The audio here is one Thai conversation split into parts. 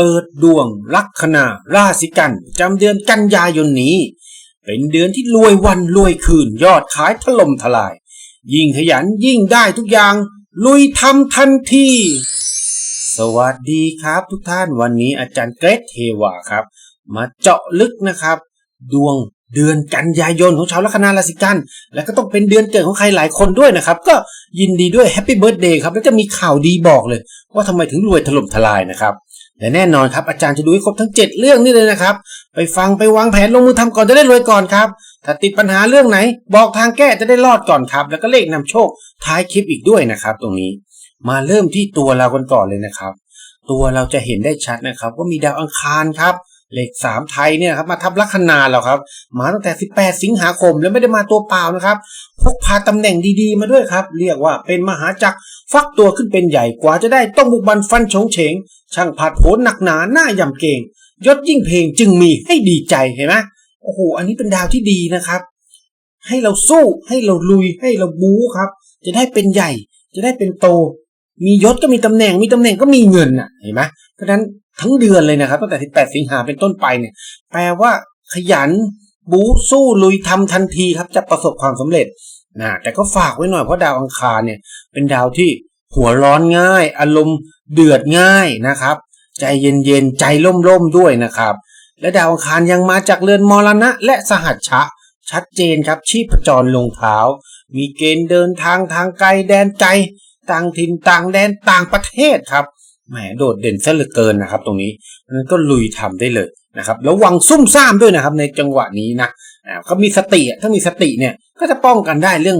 เปิดดวงลัคนาราศีกันจำเดือนกันยายนนี้ เป็นเดือนที่รวยวันรวยคืนยอดขายถล่มทลาย ยิ่งขยันยิ่งได้ทุกอย่าง ลุยทำทันทีสวัสดีครับทุกท่านวันนี้อาจารย์เกรทเทวาครับ มาเจาะลึกนะครับ ดวงเดือนกันยายนของชาวลัคนาราศีกัน และก็ต้องเป็นเดือนเกิดของใครหลายคนด้วยนะครับ ก็ยินดีด้วยแฮปปี้เบิร์ดเดย์ครับ แล้วจะมีข่าวดีบอกเลย ว่าทำไมถึงรวยถล่มทลายนะครับ และแน่นอนครับอาจารย์จะดูให้ครบทั้ง 7 เรื่องนี่เลยนะครับ ไปฟังไปวางแผนลงมือทำก่อนจะได้รวยก่อนครับ ถ้าติดปัญหาเรื่องไหน บอกทางแก้จะได้รอดก่อนครับ แล้วก็เลขนำโชคท้ายคลิปอีกด้วยนะครับ ตรงนี้ มาเริ่มที่ตัวเรากันก่อนเลยนะครับ ตัวเราจะเห็นได้ชัดนะครับ ว่ามีดาวอังคารครับ เลขสามไทยเนี่ยครับมาทับลัคนาเราครับ มาตั้งแต่ 18 สิงหาคมแล้วไม่ได้มาตัวเปล่านะครับพกพาตำแหน่งดีๆ มาด้วยครับ เรียกว่าเป็นมหาจักรฟักตัวขึ้นเป็นใหญ่กว่าจะได้ต้องบุกบันฟันชงเฉง ช่างผัดโผนหนักหนาหน้ายำเกงยศยิ่งเพลงจึงมีให้ดีใจเห็นไหมโอ้โหอันนี้เป็นดาวที่ดีนะครับ ให้เราสู้ให้เราลุยให้เราบู๊ครับ จะได้เป็นใหญ่ จะได้เป็นโต มียศก็มีตำแหน่งมีตำแหน่งก็มีเงินน่ะเห็นไหมเพราะฉะนั้น ทั้งเดือนเลยนะครับตั้งแต่ 18 สิงหาเป็นต้นไปเนี่ย แปลว่าขยันบูสู้ลุยทำทันทีครับจะประสบความสำเร็จนะแต่ก็ฝากไว้หน่อยเพราะดาวอังคารเนี่ยเป็นดาวที่หัวร้อนง่าย อารมณ์เดือดง่ายนะครับ ใจเย็นๆใจร่มๆด้วยนะครับ และดาวอังคารยังมาจากเรือนมรณะ และสหัชชะ ชัดเจนครับชีพจรลงเท้า มีเกณฑ์เดินทางทางไกลแดนใจต่างถิ่นต่างแดนต่างประเทศครับ แหมโดดเด่นซะเหลือเกินนะครับ ตรงนี้นั้นก็ลุยทำได้เลยนะครับระวังซุ่มซ่ามด้วยนะครับ ในจังหวะนี้นะอ่าเขามีสติถ้ามีสติเนี่ยก็จะป้องกันได้เรื่อง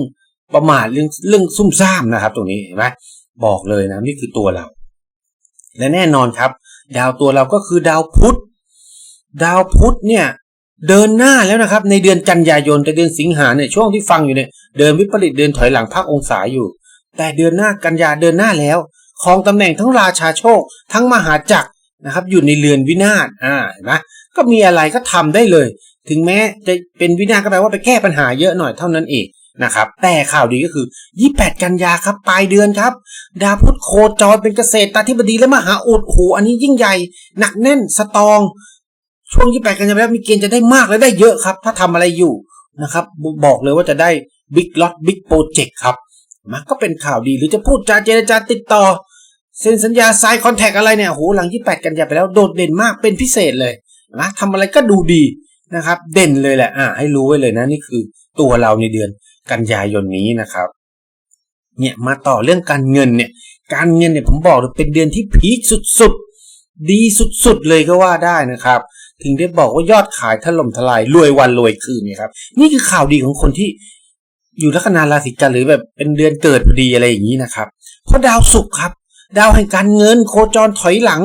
ประมาทเรื่องเรื่องซุ่มซ่ามนะครับ ตรงนี้เห็นไหมบอกเลยนะนี่คือตัวเรา และแน่นอนครับ ดาวตัวเราก็คือดาวพุธดาวพุธเนี่ยเดินหน้าแล้วนะครับ ในเดือนกันยายนแต่เดือนสิงหาเนี่ยช่วงที่ฟังอยู่เนี่ยเดินวิปริตเดินถอยหลังพักองศาอยู่ แต่เดือนหน้ากันยาเดินหน้าแล้ว ครองตำแหน่งทั้งราชาโชค ทั้งมหาจักรนะครับ อยู่ในเรือนวินาศอ่าเห็นไหมก็มีอะไรก็ทำได้เลย ถึงแม้จะเป็นวินาศก็แปลว่าไปแก้ปัญหาเยอะหน่อยเท่านั้นเองนะครับ แต่ข่าวดีก็คือ 28 กันยาครับ ปลายเดือนครับ ดาวพุธโคจรเป็นเกษตรตาธิบดีและมหาอุดโอ้โหอันนี้ยิ่งใหญ่ หนักแน่นสตอง ช่วง 28 กันยาแล้วมีเกณฑ์จะได้มากและได้เยอะครับ ถ้าทำอะไรอยู่นะครับ บอกเลยว่าจะได้บิ๊กล็อตบิ๊กโปรเจกต์ครับมันก็เป็นข่าวดีหรือจะพูดจาเจรจาติดต่อ เซ็นสัญญาไซน์คอนแทคอะไรเนี่ยโหหลัง 28 กันยาไปแล้วโดดเด่นมากเป็นพิเศษเลยนะทำอะไรก็ดูดีนะครับ เด่นเลยแหละอ่าให้รู้ไว้เลยนะนี่คือตัวเราในเดือนกันยายนนี้นะครับเนี่ยมาต่อเรื่องการเงินเนี่ยการเงินเนี่ยผมบอกเลยเป็นเดือนที่พีคสุดๆ ดีสุดๆ เลยก็ว่าได้นะครับ ถึงได้บอกว่ายอดขายถล่มทลายรวยวันรวยคืนเนี่ยครับ นี่คือข่าวดีของคนที่อยู่ลัคนาราศีกันหรือแบบเป็นเดือนเกิดพอดีอะไรอย่างนี้นะครับ เพราะดาวศุกร์ครับ ดาวแห่งการเงินโคจรถอยหลัง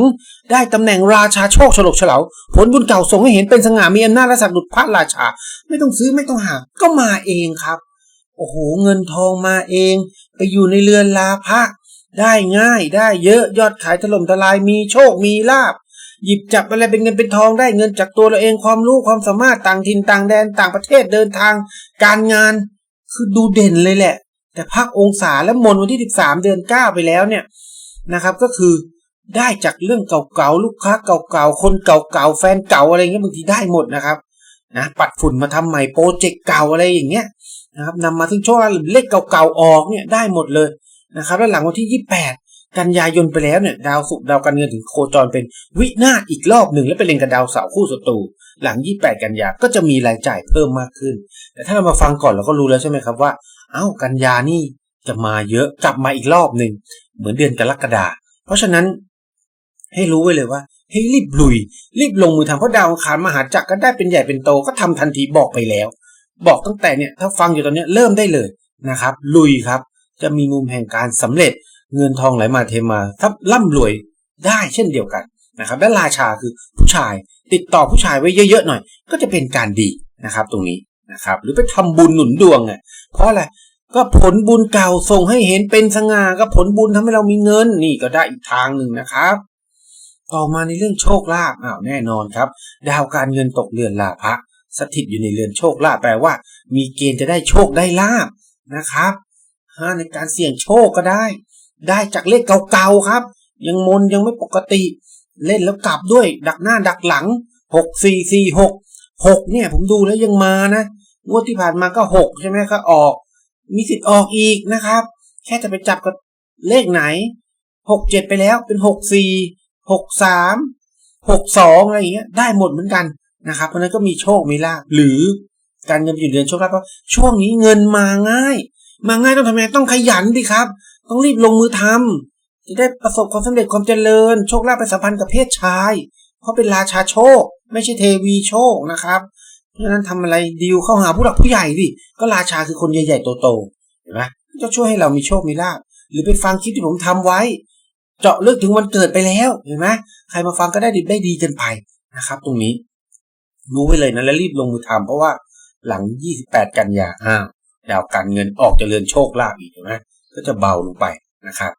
ได้ตำแหน่งราชาโชคฉลกเฉลา ผลบุญเก่าส่งให้เห็นเป็นสง่ามีอำนาจและศักดิ์ดุจพระราชา ไม่ต้องซื้อไม่ต้องหาก็มาเองครับ โอ้โห เงินทองมาเอง ไปอยู่ในเรือนลาภะได้ง่ายได้เยอะยอดขายถล่มทลายมีโชคมีลาบ หยิบจับอะไรเป็นเงินเป็นทองได้เงินจากตัวเราเองความรู้ความสามารถต่างถิ่นต่างแดนต่างประเทศเดินทาง การงานคือดูเด่นเลยแหละ แต่ภาคองศาและมนวันที่ 13 เดือน 9 ไปแล้วเนี่ย นะครับก็คือได้จากเรื่องเก่าๆลูกค้าเก่าๆคนเก่าๆแฟนเก่าอะไรเงี้ยบางทีได้หมดนะครับนะปัดฝุ่นมาทำใหม่โปรเจกต์เก่าอะไรอย่างเงี้ยนะครับนำมาถึงโชคลาภเลขเก่าๆออกเนี่ยได้หมดเลยนะครับแล้วหลังวันที่ 28 กันยายนไปแล้วเนี่ยดาวศุกร์ดาวการเงินถึงโคจรเป็นวินาศอีกรอบหนึ่งแล้วไปเล็งกับดาวเสาร์คู่ศัตรูหลัง 28 กันยาก็จะมีรายจ่ายเพิ่มมากขึ้น แต่ถ้าเรามาฟังก่อนเราก็รู้แล้วใช่ไหมครับว่า เอ้ากันยานี่ จะมาเยอะกลับมาอีกรอบหนึ่งเหมือนเดือนกรกฎาเพราะฉะนั้นให้รู้ไว้เลยว่าให้รีบลุย รีบลงมือทำเพราะดาวอังคารมหาจักรก็ได้เป็นใหญ่เป็นโตก็ทำทันทีบอกไปแล้ว บอกตั้งแต่เนี่ยถ้าฟังอยู่ตอนนี้เริ่มได้เลยนะครับ ลุยครับ จะมีมุมแห่งการสำเร็จเงินทองไหลมาเทมาถ้าร่ำรวยได้เช่นเดียวกันนะครับ และราชาคือผู้ชายติดต่อผู้ชายไว้เยอะๆหน่อย ก็จะเป็นการดีนะครับ ตรงนี้นะครับ หรือไปทำบุญหนุนดวงอะเพราะอะไร ก็ผลบุญเก่าส่งให้เห็นเป็นสง่าก็ผลบุญทำให้เรามีเงินนี่ก็ได้อีกทางหนึ่งนะครับ ต่อมาในเรื่องโชคลาภอ้าวแน่นอนครับ ดาวการเงินตกเรือนลาภะสถิตอยู่ในเรือนโชคลาภแปลว่า มีเกณฑ์จะได้โชคได้ลาภนะครับห้าในการเสี่ยงโชคก็ได้ ได้จากเลขเก่าๆครับ ยังมนยังไม่ปกติ เล่นแล้วกลับด้วย ดักหน้าดักหลังหกสี่สี่หกหกเนี่ยผมดูแล้วยังมานะงวดที่ผ่านมาก็หกใช่ไหมก็ออก มีสิทธิ์ออกอีกนะครับ แค่จะไปจับกับเลขไหนหกเจ็ดไปแล้วเป็นหกสี่หกสามหกสองอะไรอย่างเงี้ยได้หมดเหมือนกันนะครับ เพราะนั้นก็มีโชคมีลาภหรือการเงินอยู่เดือนโชคลาภเพราะช่วงนี้เงินมาง่าย มาง่ายต้องทำไงต้องขยันดิครับ ต้องรีบลงมือทำจะได้ประสบความสำเร็จความเจริญ โชคลาภไปสัมพันธ์กับเพศชาย เพราะเป็นราชาโชค ไม่ใช่เทวีโชคนะครับ เพราะนั้นทำอะไรดีลเข้าหาผู้หลักผู้ใหญ่ดิก็ราชาคือคนใหญ่ๆโตๆเห็นไหมจะช่วยให้เรามีโชคมีลาภหรือไปฟังคลิปที่ผมทำไว้ เจาะเลือกถึงวันเกิดไปแล้วเห็นไหมใครมาฟังก็ได้ดีได้ดีกันไปนะครับ ตรงนี้ รู้ไว้เลยนะแล้วรีบลงมือทำเพราะว่าหลัง 28 กันยาอ้าวดาวการเงินออกจะเจริญโชคลาภอีกเห็นไหมก็จะเบาลงไปนะครับ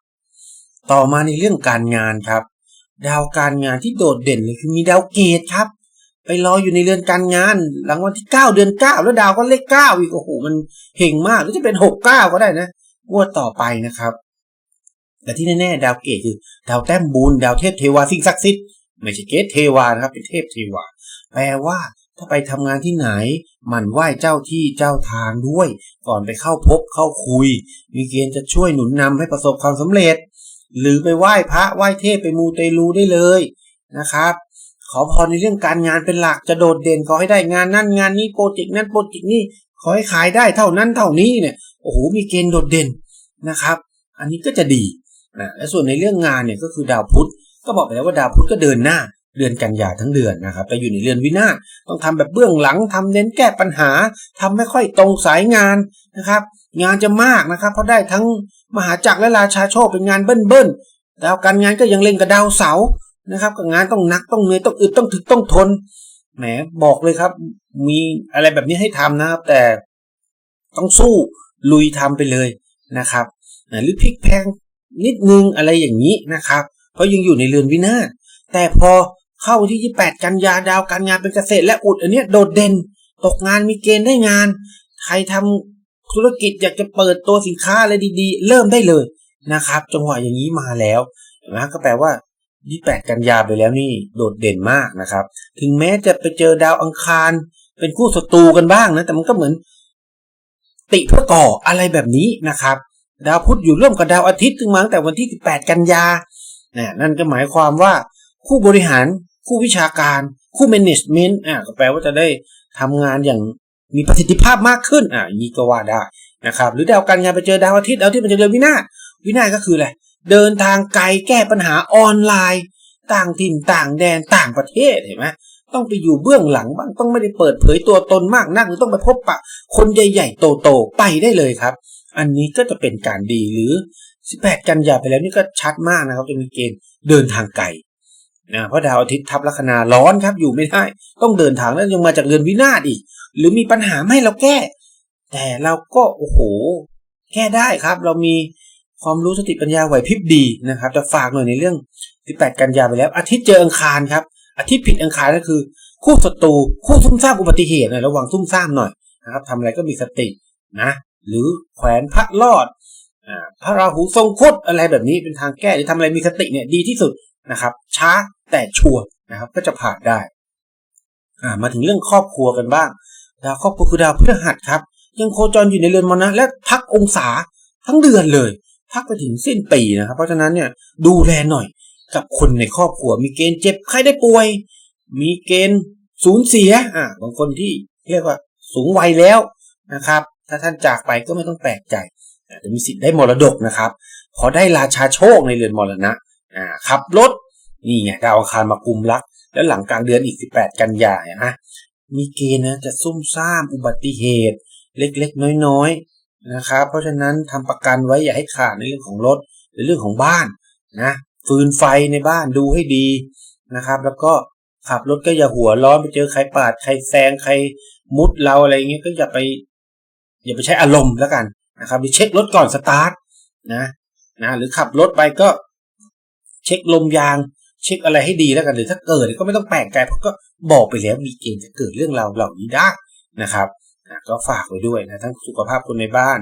ต่อมาในเรื่องการงานครับ ดาวการงานที่โดดเด่นเลยคือมีดาวเกตครับ ไปรออยู่ในเรือนการงานหลังวันที่9เดือน9แล้วดาวก็เลข9อีกโอ้โหมันเห่งมากหรือจะเป็น6 9ก็ได้นะงวดต่อไปนะครับ แต่ที่แน่ๆดาวเกตคือดาวแต้มบุญดาวเทพเทวาสิ่งศักดิ์สิทธิ์ไม่ใช่เกตเทวานะครับเป็นเทพเทวา แปลว่าถ้าไปทำงานที่ไหนหมั่นไหว้เจ้าที่เจ้าทางด้วย ก่อนไปเข้าพบเข้าคุย มีเกณฑ์จะช่วยหนุนนำให้ประสบความสำเร็จ หรือไปไหว้พระไหว้เทพไปมูเตลูได้เลยนะครับ ขอพรในเรื่องการงานเป็นหลักจะโดดเด่นขอให้ได้งานนั่นงานนี้โปรเจกต์นั้นโปรเจกต์นี้ขอให้ขายได้เท่านั้นเท่านี้เนี่ยโอ้โหมีเกณฑ์โดดเด่นนะครับ อันนี้ก็จะดีนะและส่วนในเรื่องงานเนี่ยก็คือดาวพุธก็บอกไปแล้วว่าดาวพุธก็เดินหน้าเดือนกันยาทั้งเดือนนะครับแต่อยู่ในเรือนวินาศต้องทำแบบเบื้องหลังทำเน้นแก้ปัญหาทำไม่ค่อยตรงสายงานนะครับ งานจะมากนะครับ เพราะได้ทั้งมหาจักรและราชาโชคเป็นงานเบิ้ลเบิ้ลดาวการงานก็ยังเล่นกับดาวเสาร์ นะครับกับงานต้องหนักต้องเหนื่อยต้องอึดต้องถึกต้องทนแหมบอกเลยครับ มีอะไรแบบนี้ให้ทำนะครับ แต่ต้องสู้ลุยทำไปเลยนะครับหรือพลิกแพงนิดนึงอะไรอย่างนี้นะครับ เพราะยังอยู่ในเรือนวินาศแต่พอเข้าวันที่ 28 กันยาดาวการงานเป็นเกษตรและอุดอันนี้โดดเด่น ตกงานมีเกณฑ์ได้งาน ใครทำธุรกิจอยากจะเปิดตัวสินค้าอะไรดีๆ เริ่มได้เลยนะครับ จังหวะอย่างนี้มาแล้วนะก็แปลว่า 28 กันยาไปแล้วนี่โดดเด่นมากนะครับ ถึงแม้จะไปเจอดาวอังคาร เป็นคู่ศัตรูกันบ้างนะ แต่มันก็เหมือน ติเพื่อก่ออะไรแบบนี้นะครับ ดาวพุธอยู่ร่วมกับดาวอาทิตย์ถึงมาตั้งแต่วันที่ 18 กันยานั่นก็หมายความว่าคู่บริหาร คู่วิชาการ คู่ management อ่าก็แปลว่าจะได้ทำงานอย่างมีประสิทธิภาพมากขึ้นอ่าอย่างนี้ก็ว่าได้นะครับ หรือดาวการงานไปเจอดาวอาทิตย์ดาวอาทิตย์มันจะเดินวินาศวินาศก็คืออะไร เดินทางไกลแก้ปัญหาออนไลน์ ต่างถิ่นต่างแดนต่างประเทศเห็นไหมต้องไปอยู่เบื้องหลังบ้างต้องไม่ได้เปิดเผยตัวตนมากนักหรือต้องไปพบปะ คนใหญ่ๆโตๆไปได้เลยครับ อันนี้ก็จะเป็นการดีหรือ 18 กันยาไปแล้วนี่ก็ชัดมากนะครับจะมีเกณฑ์เดินทางไกลนะเพราะดาวอาทิตย์ทับลัคนาร้อนครับอยู่ไม่ได้ ต้องเดินทางแล้วยังมาจากเรือนวินาศอีก หรือมีปัญหาไม่เราแก้ แต่เราก็โอ้โหแก้ได้ครับ เรามี ความรู้สติปัญญาไหวพริบดีนะครับจะฝากหน่อยในเรื่อง 18 กันยาไปแล้ว อาทิตย์เจออังคารครับ อาทิตย์ผิดอังคารก็คือ คู่ศัตรูคู่ซุ่มซ่ามอุบัติเหตุนะระวังซุ่มซ่ามหน่อยนะครับทำอะไรก็มีสตินะ หรือแขวนพระรอดพระราหูทรงคดอะไรแบบนี้เป็นทางแก้หรือทำอะไรมีสติเนี่ยดีที่สุดนะครับ ช้าแต่ชัวร์นะครับ ก็จะผ่านได้มาถึงเรื่องครอบครัวกันบ้างดาวครอบครัวคือดาวพฤหัสครับ ยังโคจรอยู่ในเรือนมรณะและพักองศาทั้งเดือนเลย พักไปถึงสิ้นปีนะครับ เพราะฉะนั้นเนี่ยดูแลหน่อยกับคนในครอบครัว มีเกณฑ์เจ็บไข้ได้ป่วย มีเกณฑ์สูญเสียอ่าบางคนที่เรียกว่าสูงวัยแล้วนะครับ ถ้าท่านจากไปก็ไม่ต้องแปลกใจจะมีสิทธิ์ได้มรดกนะครับพอได้ราชาโชคในเรือนมรณะอ่าขับรถนี่ไงดาวอังคารมากุมรัก แล้วหลังกลางเดือนอีก 18 กันยายนะมีเกณฑ์นะจะซุ่มซ่ามอุบัติเหตุ เล็กๆ น้อย นะครับ เพราะฉะนั้นทำประกันไว้อย่าให้ขาดในเรื่องของรถในเรื่องของบ้านนะฟืนไฟในบ้านดูให้ดีนะครับ แล้วก็ขับรถก็อย่าหัวร้อนไปเจอใครปาดใครแซงใครมุดเราอะไรเงี้ยก็อย่าไป อย่าไปใช้อารมณ์แล้วกันนะครับหรือเช็ครถก่อนสตาร์ทนะนะหรือขับรถไปก็ เช็คลมยาง เช็คอะไรให้ดีแล้วกันหรือถ้าเกิดก็ไม่ต้องแปลกใจเพราะก็บอกไปแล้วมีเกณฑ์จะเกิดเรื่องราวเหล่านี้ได้นะครับ นะก็ฝากไว้ด้วยนะทั้งสุขภาพคนในบ้าน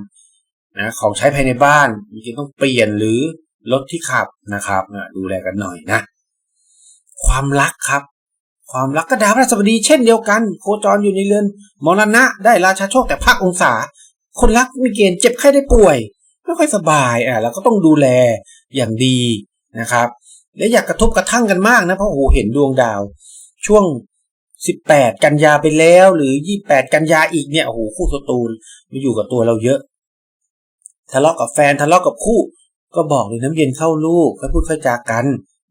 นะของใช้ภายในบ้านมีเกณฑ์ต้องเปลี่ยนหรือรถที่ขับนะครับนะดูแลกันหน่อยนะ ความรักครับ ความรักก็ดาวพฤหัสบดีเช่นเดียวกัน โคจรอยู่ในเรือนมรณะได้ราชาโชคแต่ภาคองศา คนรักมีเกณฑ์เจ็บไข้ได้ป่วย ไม่ค่อยสบายอะแล้วก็ต้องดูแลอย่างดีนะครับ และอยากกระทบกระทั่งกันมากนะเพราะโอ้โหเห็นดวงดาว ช่วง 18 กันยาไปแล้ว หรือ 28 กันยาอีกเนี่ยโอ้โหคู่ศัตรูมาอยู่กับตัวเราเยอะ ทะเลาะกับแฟนทะเลาะกับคู่ ก็บอกเลยน้ำเย็นเข้าลูกค่อยพูดค่อยจากัน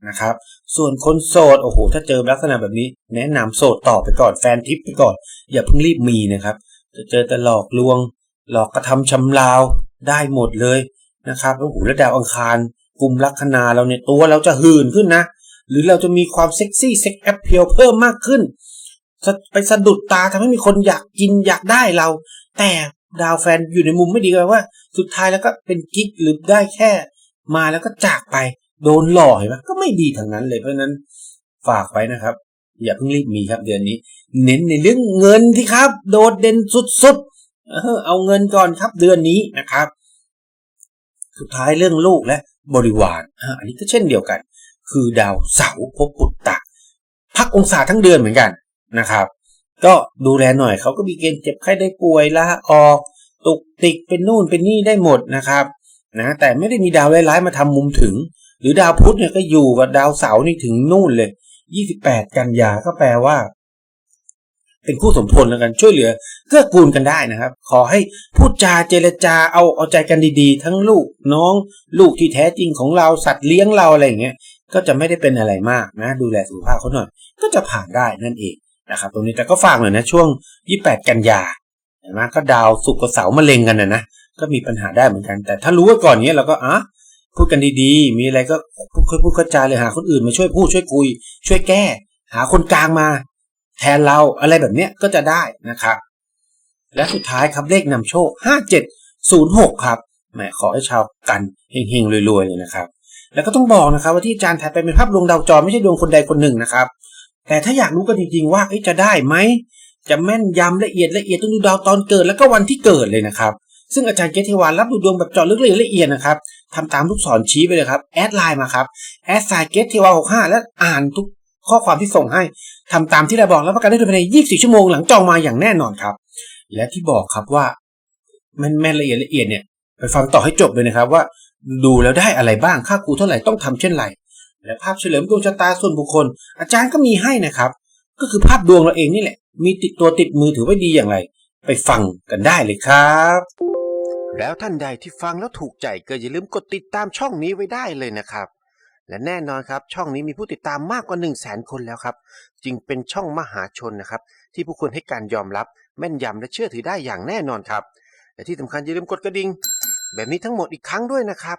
นะครับ ส่วนคนโสดโอ้โห ถ้าเจอลักษณะแบบนี้ แนะนำโสดต่อไปก่อนแฟนทิปไปก่อน อย่าเพิ่งรีบมีนะครับ จะเจอแต่หลอกลวง หลอกกระทำชำเราวได้หมดเลยนะครับโอ้โหแล้วดาวอังคารกลุ่มลัคนาเราเนี่ยตัวเราจะหื่นขึ้นนะ หรือเราจะมีความเซ็กซี่เซ็กแอปเพียวเพิ่มมากขึ้น ไปสะดุดตาทำให้มีคนอยากกินอยากได้เรา แต่ดาวแฟนอยู่ในมุมไม่ดีเลยว่า สุดท้ายแล้วก็เป็นกิ๊กหรือได้แค่ มาแล้วก็จากไป โดนหล่อเห็นไหมก็ไม่ดีทางนั้นเลยเพราะนั้นฝากไว้นะครับ อย่าเพิ่งรีบมีครับเดือนนี้ เน้นในเรื่องเงินที่ครับ โดดเด่นสุดๆเออเอาเงินก่อนครับเดือนนี้นะครับ สุดท้ายเรื่องลูกและบริวารออันนี้ก็เช่นเดียวกัน คือดาวเสาร์ภพปุตตะพักองศาทั้งเดือนเหมือนกัน นะครับ ก็ดูแลหน่อยเขาก็มีเกณฑ์เจ็บไข้ได้ป่วยลาออก ตุกติกเป็นนู่นเป็นนี่ได้หมดนะครับนะแต่ไม่ได้มีดาวร้ายๆมาทำมุมถึง หรือดาวพุธเนี่ยก็อยู่กับดาวเสาร์นี่ถึงนู่นเลย 28 กันยาก็แปลว่า เป็นคู่สมพลแล้วกันช่วยเหลือเกื้อกูลกันได้นะครับ ขอให้พูดจาเจรจาเอาเอาใจกันดีๆ ทั้งลูกน้อง ลูกที่แท้จริงของเราสัตว์เลี้ยงเราอะไรอย่างเงี้ยก็จะไม่ได้เป็นอะไรมากนะ ดูแลสุขภาพเขาหน่อย ก็จะผ่านได้นั่นเอง นะครับตรงนี้แต่ก็ฝากหน่อยนะช่วง 28 กันยาเห็นไหมก็ดาวสุกกับเสามาเล็งกันนะนะก็มีปัญหาได้เหมือนกัน แต่ถ้ารู้ไว้ก่อนนี้เราก็อะพูดกันดีๆ มีอะไรก็พูดค่อยพูดกระจายเลยหาคนอื่นมาช่วยพูดช่วยคุย ช่วยแก้ หาคนกลางมา แทนเราอะไรแบบเนี้ยก็จะได้นะครับ และสุดท้ายครับเลขนำโชค 5706 ครับแหมขอให้ชาวกันเฮงๆรวยๆเลยนะครับ แล้วก็ต้องบอกนะครับว่าที่อาจารย์ถ่ายไปเป็นภาพดวงดาวจรไม่ใช่ดวงคนใดคนหนึ่งนะครับ แต่ถ้าอยากรู้กันจริงๆว่าจะได้ไหมจะแม่นยำละเอียดละเอียดต้องดูดาวตอนเกิดแล้วก็วันที่เกิดเลยนะครับ ซึ่งอาจารย์เกตเทวานรับดูดวงแบบเจาะลึกละเอียดละเอียดนะครับทำตามลูกศรชี้ไปเลยครับแอดไลน์มาครับแอดไซเกตเทวา65แล้วอ่านทุกข้อความที่ส่งให้ทำตามที่เราบอกแล้วประกันได้ภายใน 24 ชั่วโมงหลังจองมาอย่างแน่นอนครับ และที่บอกครับว่าแม่นแม่นละเอียดละเอียดเนี่ยไปฟังต่อให้จบเลยนะครับว่า ดูแล้วได้อะไรบ้างค่าครูเท่าไหร่ต้องทำเช่นไร และภาพเฉลิมดวงชะตาส่วนบุคคล อาจารย์ก็มีให้นะครับ ก็คือภาพดวงเราเองนี่แหละ มีติดตัวติดมือถือไว้ดีอย่างไร ไปฟังกันได้เลยครับ แล้วท่านใดที่ฟังแล้วถูกใจก็อย่าลืมกดติดตามช่องนี้ไว้ได้เลยนะครับ และแน่นอนครับ ช่องนี้มีผู้ติดตามมากกว่า1 0 0 0 0แสนคนแล้วครับ จึงเป็นช่องมหาชนนะครับ ที่ผู้คนให้การยอมรับ แม่นยำและเชื่อถือได้อย่างแน่นอนครับและที่สำคัญอย่าลืมกดกระดิ่งแบบนี้ทั้งหมดอีกครั้งด้วยนะครับ